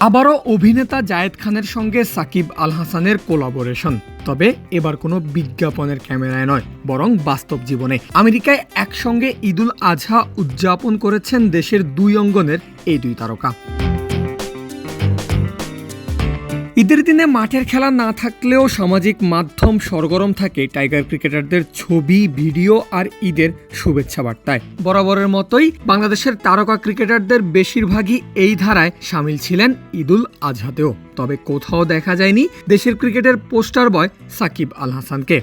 আবারও অভিনেতা জায়েদ খানের সঙ্গে সাকিব আল হাসানের কোলাবোরেশন তবে এবার কোনো বিজ্ঞাপনের ক্যামেরায় নয়, বরং বাস্তব জীবনে। আমেরিকায় একসঙ্গে ঈদুল আজহা উদযাপন করেছেন দেশের দুই অঙ্গনের এই দুই তারকা। ঈদের দিনে মাঠের খেলা না থাকলেও সামাজিক মাধ্যম সরগরম থাকে টাইগার ক্রিকেটারদের ছবি, ভিডিও আর ঈদের শুভেচ্ছা বার্তায়। বরাবরের মতোই বাংলাদেশের তারকা ক্রিকেটারদের বেশিরভাগই এই ধারায় সামিল ছিলেন ঈদুল আজহাতেও। তবে কোথাও দেখা যায়নি দেশের ক্রিকেটের পোস্টার বয় সাকিব আল হাসানকে।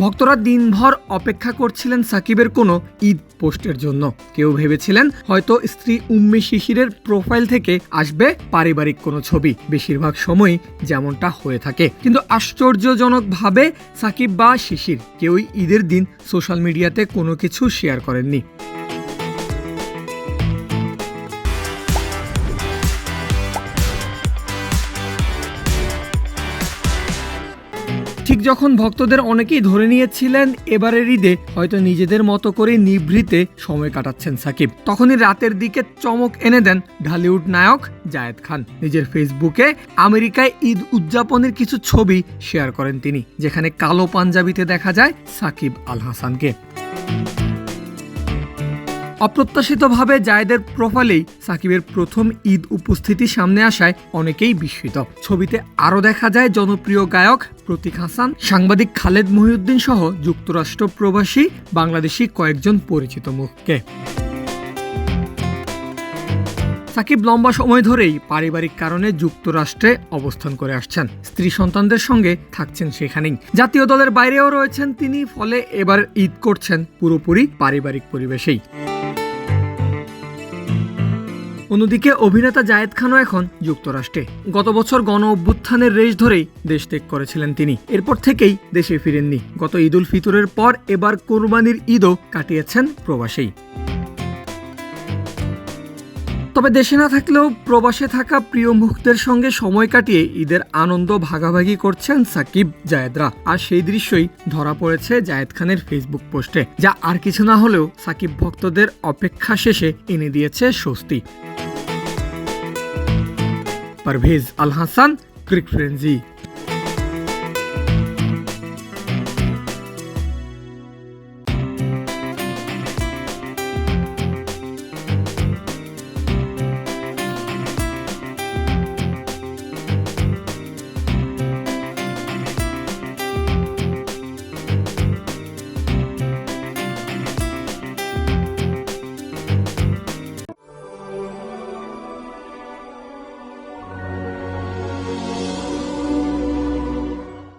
ভক্তরা দিনভর অপেক্ষা করছিলেন সাকিবের কোনো ঈদ পোস্টের জন্য। কেউ ভেবেছিলেন হয়তো স্ত্রী উম্মি শিশিরের প্রোফাইল থেকে আসবে পারিবারিক কোনো ছবি, বেশিরভাগ সময়ই যেমনটা হয়ে থাকে। কিন্তু আশ্চর্যজনকভাবে সাকিব বা শিশির কেউই ঈদের দিন সোশ্যাল মিডিয়াতে কোনো কিছু শেয়ার করেননি। ঠিক যখন ভক্তদের অনেকেই ধরে নিয়েছিলেন, এবারের ঈদে হয়তো নিজেদের মতো করে নিভৃতে সময় কাটাচ্ছেন সাকিব। তখনই রাতের দিকে চমক এনে দেন ঢালিউড নায়ক জায়েদ খান। নিজের ফেসবুকে আমেরিকায় ঈদ উদযাপনের কিছু ছবি শেয়ার করেন তিনি, যেখানে কালো পাঞ্জাবিতে দেখা যায় সাকিব আল হাসানকে। অপ্রত্যাশিতভাবে জায়েদের প্রোফাইলেই সাকিবের প্রথম ঈদ উপস্থিতি সামনে আসায় অনেকেই বিস্মিত। ছবিতে আরও দেখা যায় জনপ্রিয় গায়ক প্রতীক হাসান, সাংবাদিক খালেদ মহিউদ্দিন সহ যুক্তরাষ্ট্র প্রবাসী বাংলাদেশি কয়েকজন পরিচিত মুখকে। সাকিব লম্বা সময় ধরেই পারিবারিক কারণে যুক্তরাষ্ট্রে অবস্থান করে আসছেন। স্ত্রী সন্তানদের সঙ্গে থাকছেন সেখানেই। জাতীয় দলের বাইরেও রয়েছেন তিনি, ফলে এবার ঈদ করছেন পুরোপুরি পারিবারিক পরিবেশেই। অন্যদিকে অভিনেতা জায়েদ খানও এখন যুক্তরাষ্ট্রে। গত বছর গণ অভ্যুত্থানের রেশ ধরেই দেশ ত্যাগ করেছিলেন তিনি। এরপর থেকেই দেশে ফিরেননি। গত ঈদ উল ফিতরের পর এবার কোরবানির ঈদও কাটিয়েছেন প্রবাসেই তবে দেশে না থাকলেও প্রবাসে থাকা প্রিয় মুখদের সঙ্গে সময় কাটিয়ে ঈদের আনন্দ ভাগাভাগি করছেন সাকিব জায়েদরা। আর সেই দৃশ্যই ধরা পড়েছে জায়েদ খানের ফেসবুক পোস্টে, যা আর কিছু না হলেও সাকিব ভক্তদের অপেক্ষা শেষে এনে দিয়েছে স্বস্তি। পারভেজ আল হাসান, ক্রিক ফ্রেন্সি।